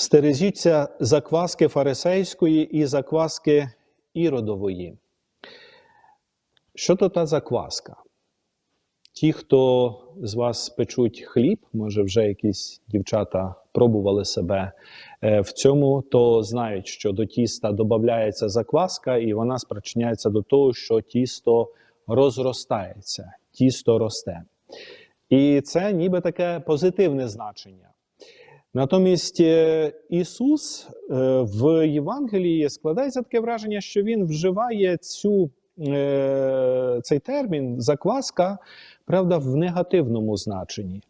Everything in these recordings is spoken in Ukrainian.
Стережіться закваски фарисейської і закваски іродової. Що то та закваска? Ті, хто з вас печуть хліб, може вже якісь дівчата пробували себе е, в цьому, то знають, що до тіста додається закваска, і вона спричиняється до того, що тісто розростається, тісто росте. І це ніби таке позитивне значення. Натомість е, Ісус е, в Євангелії складається таке враження, що Він вживає цю, е, цей термін закваска, правда, в негативному значенні.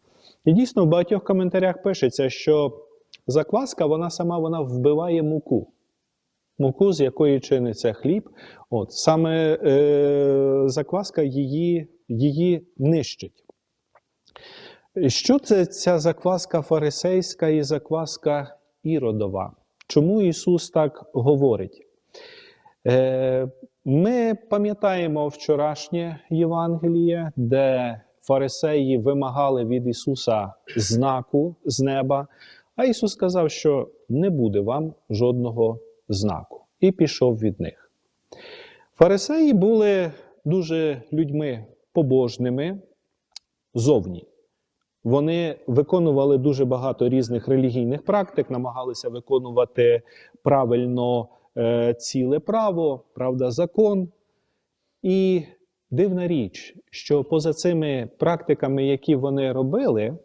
І дійсно в багатьох коментарях пишеться, що закваска вона сама вона вбиває муку. Муку, з якої чиниться хліб. От, саме е, закваска її, її нищить. Що це ця закваска фарисейська і закваска іродова? Чому Ісус так говорить? Е, Ми пам'ятаємо вчорашнє Євангеліє, де фарисеї вимагали від Ісуса знаку з неба, а Ісус сказав, що не буде вам жодного знаку, і пішов від них. Фарисеї були дуже людьми побожними зовні. Вони виконували дуже багато різних релігійних практик, намагалися виконувати правильно е, ціле право, правда, закон. І дивна річ, що поза цими практиками, які вони робили,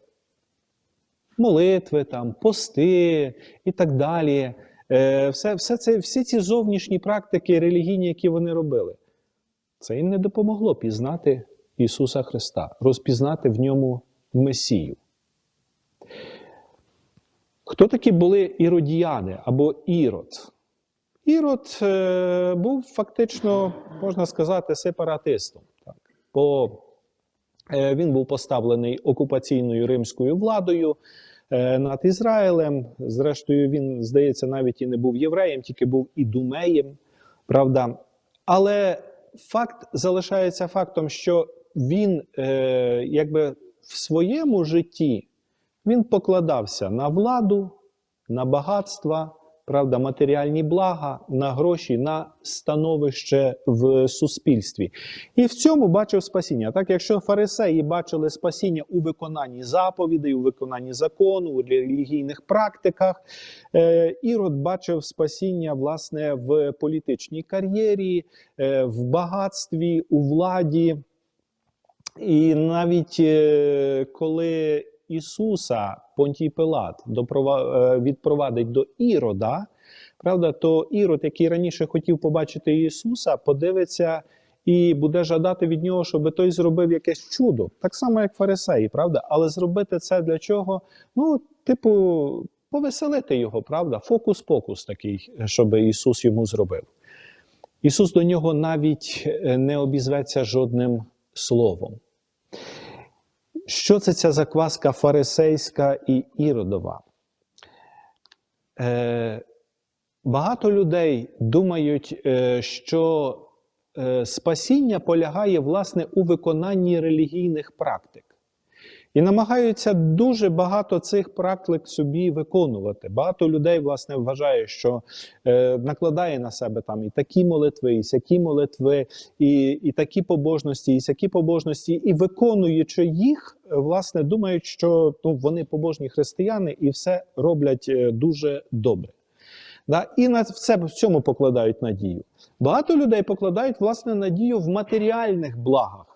молитви, там, пости і так далі, е, все, все це, всі ці зовнішні практики релігійні, які вони робили, це їм не допомогло пізнати Ісуса Христа, розпізнати в ньому Месію. Хто такі були іродіяни або ірод? Ірод е, був фактично, можна сказати, сепаратистом. Бо е, він був поставлений окупаційною римською владою е, над Ізраїлем. Зрештою, він, здається, навіть і не був євреєм, тільки був ідумеєм. Правда? Але факт залишається фактом, що він якби в своєму житті він покладався на владу, на багатства, правда, матеріальні блага, на гроші, на становище в суспільстві. І в цьому бачив спасіння. Так, якщо фарисеї бачили спасіння у виконанні заповідей, у виконанні закону, у релігійних практиках, е, Ірод бачив спасіння власне в політичній кар'єрі, е, в багатстві, у владі. І навіть е, коли Ісуса Понтій Пилат е, відпровадить до Ірода, правда, то Ірод, який раніше хотів побачити Ісуса, подивиться і буде жадати від нього, щоб той зробив якесь чудо, так само, як фарисеї, правда? Але зробити це для чого? Ну, типу, повеселити його, правда? Фокус-покус такий, щоб Ісус йому зробив. Ісус до нього навіть е, не обізветься жодним словом. Що це ця закваска фарисейська і іродова? Е, багато людей думають, е, що е, спасіння полягає власне у виконанні релігійних практик. І намагаються дуже багато цих практик собі виконувати. Багато людей, власне, вважає, що е, накладає на себе там і такі молитви, і сякі молитви, і, і такі побожності, і сякі побожності, і виконуючи їх, власне, думають, що ну, вони побожні християни і все роблять е, дуже добре. Да? І на це в цьому покладають надію. Багато людей покладають власне надію в матеріальних благах.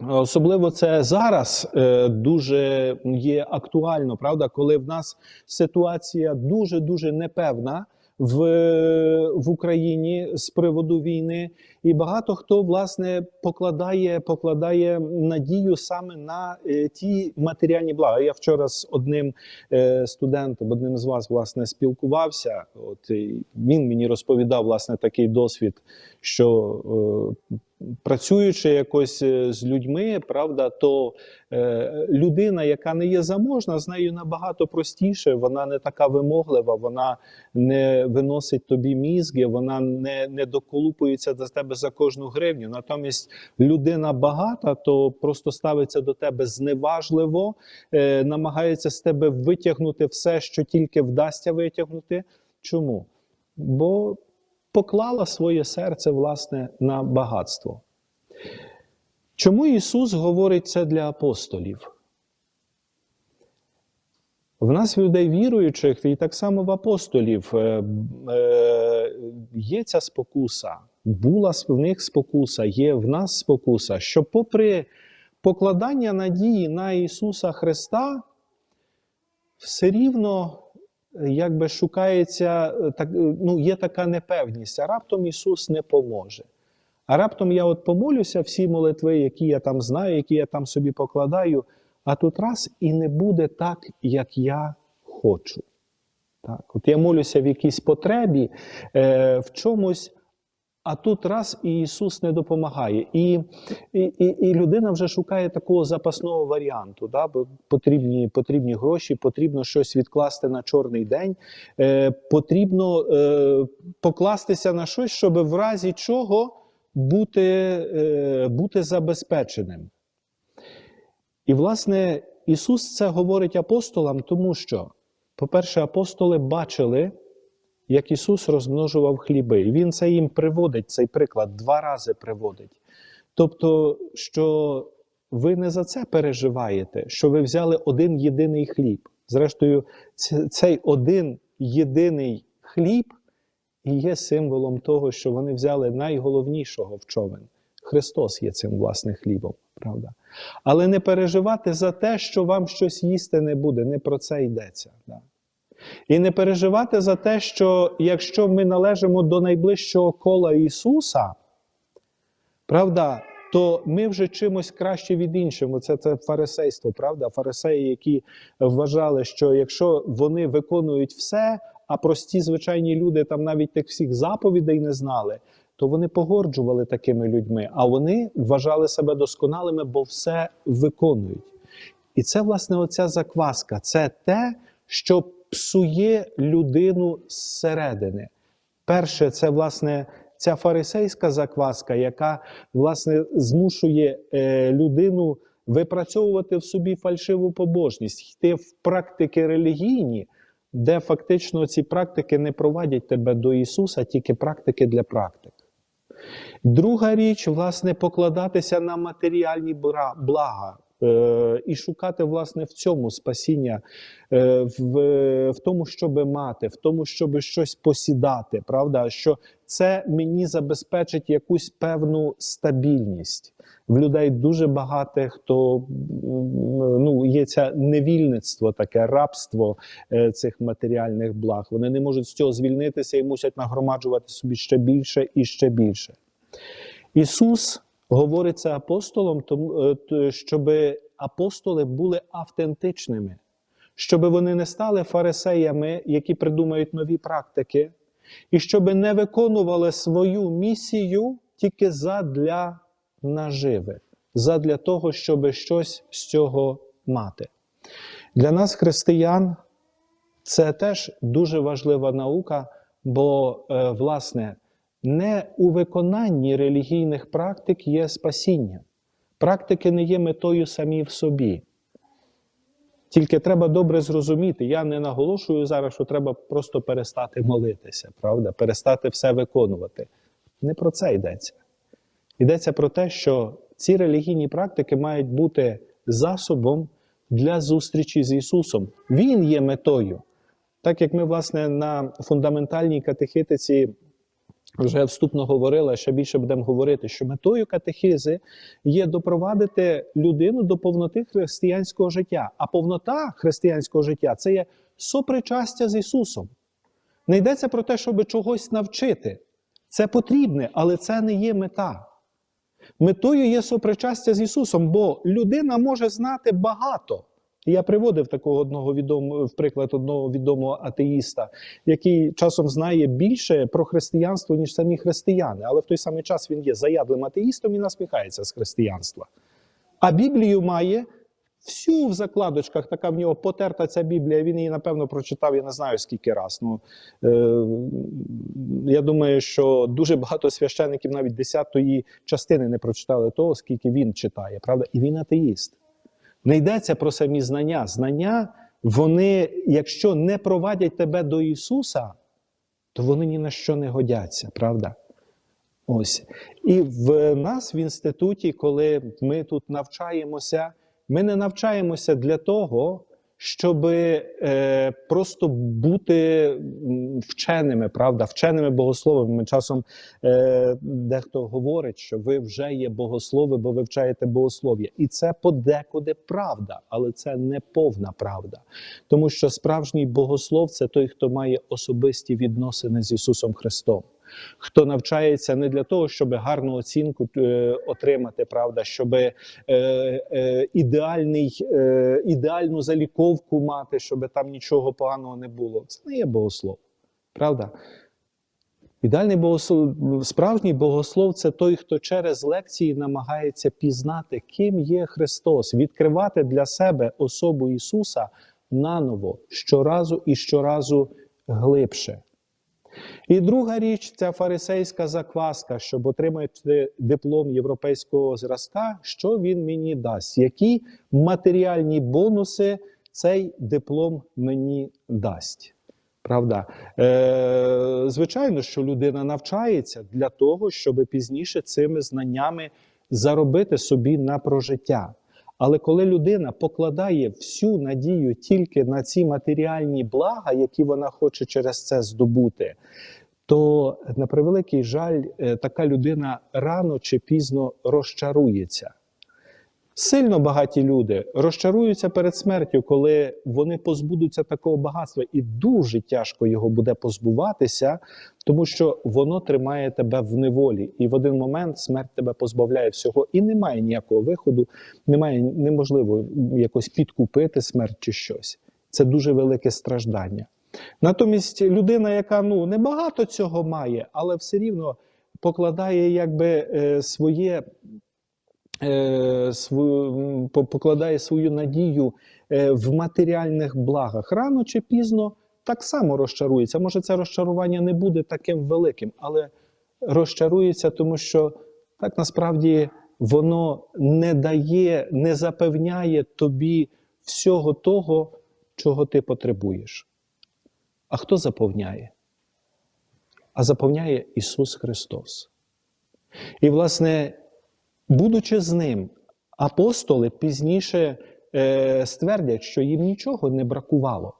Особливо це зараз е, дуже є актуально, правда, коли в нас ситуація дуже дуже непевна в, в Україні з приводу війни, і багато хто власне покладає, покладає надію саме на е, ті матеріальні блага. Я вчора з одним е, студентом, одним з вас, власне, спілкувався. От він мені розповідав власне такий досвід, що працюючи якось е, з людьми, правда, то е, людина, яка не є заможна, з нею набагато простіше, вона не така вимоглива, вона не виносить тобі мізги, вона не, не доколупується до тебе за кожну гривню. Натомість людина багата, то просто ставиться до тебе зневажливо, е, намагається з тебе витягнути все, що тільки вдасться витягнути. Чому? Бо поклала своє серце власне на багатство. Чому Ісус говорить це для апостолів? В нас, людей віруючих, і так само в апостолів, е, е, є ця спокуса, була в них спокуса, є в нас спокуса, що попри покладання надії на Ісуса Христа, все рівно якби шукається, е, так, е, ну, є така непевність, а раптом Ісус не поможе. А раптом я от помолюся всі молитви, які я там знаю, які я там собі покладаю, а тут раз і не буде так, як я хочу. Так, От я молюся в якійсь потребі, е, в чомусь, а тут раз і Ісус не допомагає. І, і, і, людина вже шукає такого запасного варіанту. Да? Бо потрібні, потрібні гроші, потрібно щось відкласти на чорний день, е, потрібно е, покластися на щось, щоб в разі чого бути, е, бути забезпеченим. І, власне, Ісус це говорить апостолам, тому що, по-перше, апостоли бачили, як Ісус розмножував хліби. І Він це їм приводить, цей приклад, два рази приводить. Тобто, що ви не за це переживаєте, що ви взяли один єдиний хліб. Зрештою, цей один єдиний хліб і є символом того, що вони взяли найголовнішого в човен. Христос є цим власне хлібом, правда? Але не переживати за те, що вам щось їсти не буде, не про це йдеться. Да? І не переживати за те, що якщо ми належимо до найближчого кола Ісуса, правда, то ми вже чимось краще від іншого. Це, це фарисейство, правда? Фарисеї, які вважали, що якщо вони виконують все, а прості звичайні люди там навіть тих всіх заповідей не знали, то вони погорджували такими людьми, а вони вважали себе досконалими, бо все виконують. І це, власне, оця закваска, це те, що псує людину зсередини. Перше, це власне ця фарисейська закваска, яка власне змушує е, людину випрацьовувати в собі фальшиву побожність, йти в практики релігійні, де фактично ці практики не провадять тебе до Ісуса, тільки практики для практик. Друга річ, власне, покладатися на матеріальні блага і шукати, власне, в цьому спасіння, е, в, в тому, щоб мати, в тому, щоб щось посідати, правда, що це мені забезпечить якусь певну стабільність. В людей дуже багато хто ну, є це невільництво, таке рабство е, цих матеріальних благ. Вони не можуть з цього звільнитися і мусять нагромаджувати собі ще більше і ще більше. Ісус говорить це апостолам, тому, е, щоб апостоли були автентичними, щоб вони не стали фарисеями, які придумають нові практики, і щоб не виконували свою місію тільки задля наживи, задля того, щоб щось з цього мати. Для нас, християн, це теж дуже важлива наука, бо, е, власне, не у виконанні релігійних практик є спасіння. Практики не є метою самі в собі. Тільки треба добре зрозуміти. Я не наголошую зараз, що треба просто перестати молитися, правда? Перестати все виконувати. Не про це йдеться. Йдеться про те, що ці релігійні практики мають бути засобом для зустрічі з Ісусом. Він є метою. Так як ми, власне, на фундаментальній катехитиці вже вступно говорили, ще більше будемо говорити, що метою катехизи є допровадити людину до повноти християнського життя. А повнота християнського життя це є сопричастя з Ісусом. Не йдеться про те, щоб чогось навчити. Це потрібне, але це не є мета. Метою є сопричастя з Ісусом, бо людина може знати багато я приводив такого одного відомого, в приклад одного відомого атеїста, який часом знає більше про християнство, ніж самі християни, але в той самий час він є заядлим атеїстом і насміхається з християнства. А Біблію має всю в закладочках, така в нього потерта ця Біблія. Він її, напевно, прочитав, я не знаю скільки раз. Ну, е, я думаю, що дуже багато священиків навіть десятої частини не прочитали того, скільки він читає, правда? І він атеїст. Не йдеться про самі знання. Знання, вони, якщо не провадять тебе до Ісуса, то вони ні на що не годяться, правда? Ось. І в нас в інституті, коли ми тут навчаємося, ми не навчаємося для того, щоб е, просто бути вченими, правда, вченими богословами. Ми часом е, дехто говорить, що ви вже є богослови, бо вивчаєте богослов'я. І це подекуди правда, але це не повна правда. Тому що справжній богослов це той, хто має особисті відносини з Ісусом Христом. Хто навчається не для того, щоб гарну оцінку е, отримати, правда, щоб е, е, ідеальний, ідеальну заліковку мати, щоб там нічого поганого не було. Це не є богослов, правда? Ідеальний богослов, справжній богослов це той, хто через лекції намагається пізнати, ким є Христос, відкривати для себе особу Ісуса наново щоразу і щоразу глибше. І друга річ ця фарисейська закваска, щоб отримати диплом європейського зразка, що він мені дасть? Які матеріальні бонуси цей диплом мені дасть? Правда, е, звичайно, що людина навчається для того, щоб пізніше цими знаннями заробити собі на прожиття. Але коли людина покладає всю надію тільки на ці матеріальні блага, які вона хоче через це здобути, то на превеликий жаль, е, така людина рано чи пізно розчарується. Сильно багаті люди розчаруються перед смертю, коли вони позбудуться такого багатства, і дуже тяжко його буде позбуватися, тому що воно тримає тебе в неволі, і в один момент смерть тебе позбавляє всього, і немає ніякого виходу, немає неможливо якось підкупити смерть чи щось. Це дуже велике страждання. Натомість людина, яка ну небагато цього має, але все рівно покладає якби е, своє свою, покладає свою надію е, в матеріальних благах, рано чи пізно так само розчарується. Може, це розчарування не буде таким великим, але розчарується, тому що так насправді воно не дає, не запевняє тобі всього того, чого ти потребуєш. А хто заповняє? А заповняє Ісус Христос. І, власне, будучи з ним, апостоли пізніше е, ствердять, що їм нічого не бракувало,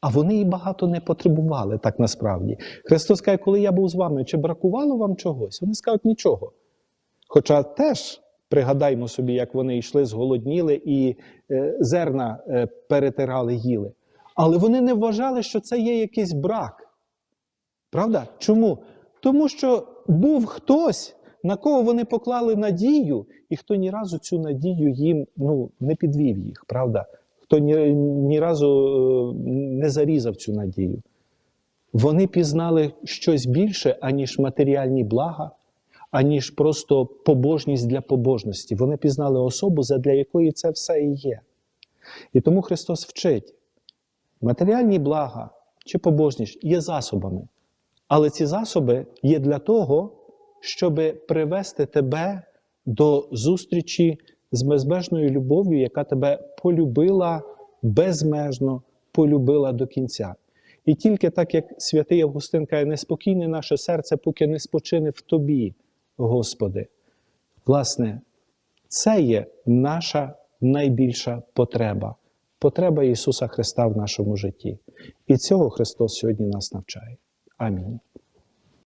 а вони і багато не потребували так насправді. Христос каже, коли я був з вами, чи бракувало вам чогось? Вони скажуть нічого. Хоча теж пригадаймо собі, як вони йшли, зголодніли і е, зерна е, перетирали, їли. Але вони не вважали, що це є якийсь брак. Правда? Чому? Тому що був хтось, на кого вони поклали надію, і хто ні разу цю надію їм ну, не підвів їх, правда? Хто ні, ні разу е, не зарізав цю надію. Вони пізнали щось більше, аніж матеріальні блага, аніж просто побожність для побожності. Вони пізнали особу, задля якої це все і є. І тому Христос вчить: матеріальні блага чи побожність є засобами. Але ці засоби є для того, щоб привести тебе до зустрічі з безмежною любов'ю, яка тебе полюбила безмежно, полюбила до кінця. І тільки так, як святий Августин каже, неспокійне наше серце, поки не спочине в тобі, Господи. Власне, це є наша найбільша потреба потреба Ісуса Христа в нашому житті. І цього Христос сьогодні нас навчає. Амінь.